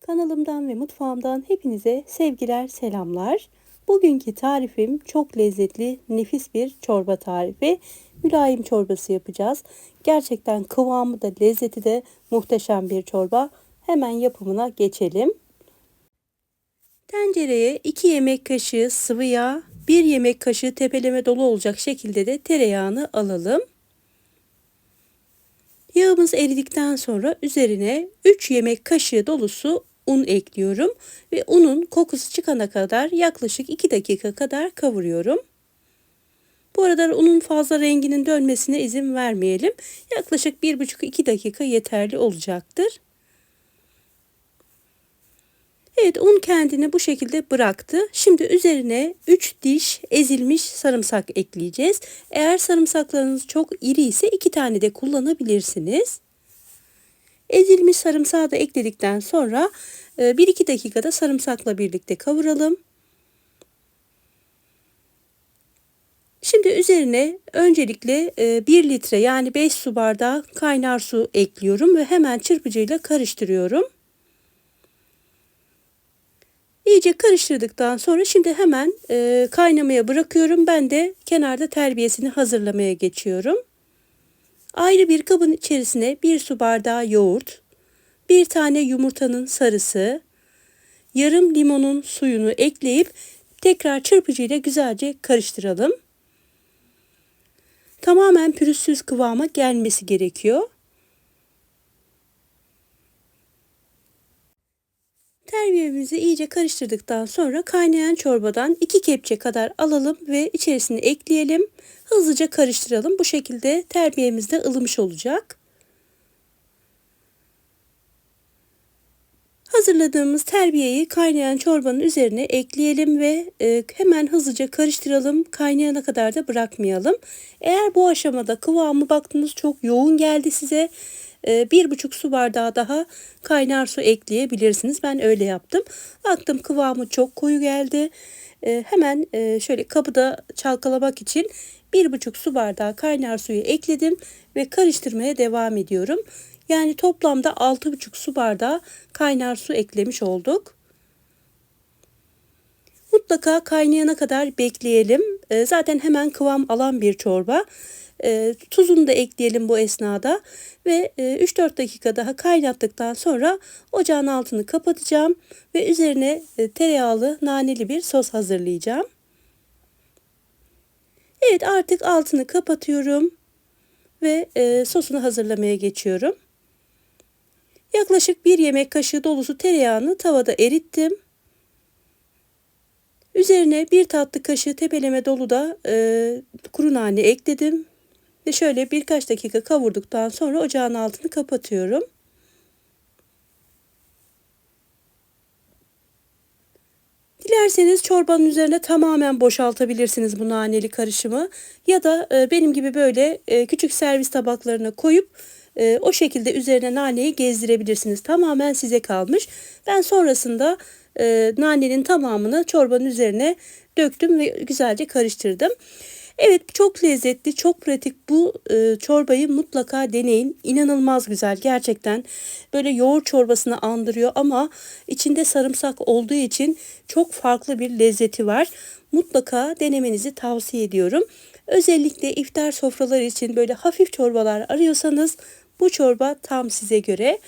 Kanalımdan ve mutfağımdan hepinize sevgiler, selamlar. Bugünkü tarifim çok lezzetli, nefis bir çorba tarifi. Mülayim çorbası yapacağız. Gerçekten kıvamı da lezzeti de muhteşem bir çorba. Hemen yapımına geçelim. Tencereye 2 yemek kaşığı sıvı yağ, 1 yemek kaşığı tepeleme dolu olacak şekilde de tereyağını alalım. Yağımız eridikten sonra üzerine 3 yemek kaşığı dolusu un ekliyorum ve unun kokusu çıkana kadar yaklaşık 2 dakika kadar kavuruyorum. Bu arada unun fazla renginin dönmesine izin vermeyelim. Yaklaşık 1,5-2 dakika yeterli olacaktır. Evet un kendini bu şekilde bıraktı. Şimdi üzerine 3 diş ezilmiş sarımsak ekleyeceğiz. Eğer sarımsaklarınız çok iri ise 2 tane de kullanabilirsiniz. Ezilmiş sarımsağı da ekledikten sonra 1-2 dakikada sarımsakla birlikte kavuralım. Şimdi üzerine öncelikle 1 litre yani 5 su bardağı kaynar su ekliyorum ve hemen çırpıcıyla karıştırıyorum. İyice karıştırdıktan sonra şimdi hemen e, kaynamaya bırakıyorum. Ben de kenarda terbiyesini hazırlamaya geçiyorum. Ayrı bir kabın içerisine bir su bardağı yoğurt, bir tane yumurtanın sarısı, yarım limonun suyunu ekleyip tekrar çırpıcıyla güzelce karıştıralım. Tamamen pürüzsüz kıvama gelmesi gerekiyor. Terbiyemizi iyice karıştırdıktan sonra kaynayan çorbadan 2 kepçe kadar alalım ve içerisine ekleyelim. Hızlıca karıştıralım. Bu şekilde terbiyemiz de ılımış olacak. Hazırladığımız terbiyeyi kaynayan çorbanın üzerine ekleyelim ve e, hemen hızlıca karıştıralım. Kaynayana kadar da bırakmayalım. Eğer bu aşamada kıvamı baktınız çok yoğun geldi size bir buçuk su bardağı daha kaynar su ekleyebilirsiniz. Ben öyle yaptım. Baktım kıvamı çok koyu geldi. Ee, hemen e, şöyle kabıda çalkalamak için bir buçuk su bardağı kaynar suyu ekledim ve karıştırmaya devam ediyorum. Yani toplamda altı buçuk su bardağı kaynar su eklemiş olduk. Mutlaka kaynayana kadar bekleyelim. Ee, zaten hemen kıvam alan bir çorba. E, tuzunu da ekleyelim bu esnada ve e, 3-4 dakika daha kaynattıktan sonra ocağın altını kapatacağım ve üzerine e, tereyağlı naneli bir sos hazırlayacağım. Evet artık altını kapatıyorum ve e, sosunu hazırlamaya geçiyorum. Yaklaşık bir yemek kaşığı dolusu tereyağını tavada erittim. Üzerine bir tatlı kaşığı tepeleme dolu da e, kuru nane ekledim ve şöyle birkaç dakika kavurduktan sonra ocağın altını kapatıyorum. Dilerseniz çorbanın üzerine tamamen boşaltabilirsiniz bu naneli karışımı. Ya da e, benim gibi böyle e, küçük servis tabaklarına koyup e, o şekilde üzerine naneyi gezdirebilirsiniz. Tamamen size kalmış. Ben sonrasında nanenin tamamını çorbanın üzerine döktüm ve güzelce karıştırdım. Evet çok lezzetli, çok pratik. Bu e, çorbayı mutlaka deneyin. İnanılmaz güzel gerçekten. Böyle yoğurt çorbasını andırıyor ama içinde sarımsak olduğu için çok farklı bir lezzeti var. Mutlaka denemenizi tavsiye ediyorum. Özellikle iftar sofraları için böyle hafif çorbalar arıyorsanız bu çorba tam size göre.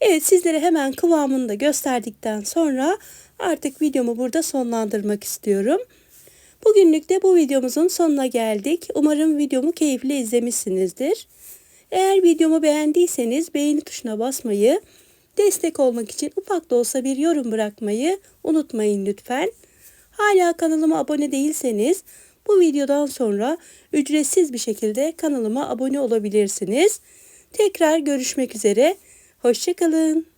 Evet sizlere hemen kıvamını da gösterdikten sonra artık videomu burada sonlandırmak istiyorum. Bugünlük de bu videomuzun sonuna geldik. Umarım videomu keyifle izlemişsinizdir. Eğer videomu beğendiyseniz beğeni tuşuna basmayı, destek olmak için ufak da olsa bir yorum bırakmayı unutmayın lütfen. Hala kanalıma abone değilseniz bu videodan sonra ücretsiz bir şekilde kanalıma abone olabilirsiniz. Tekrar görüşmek üzere. Hoşçakalın.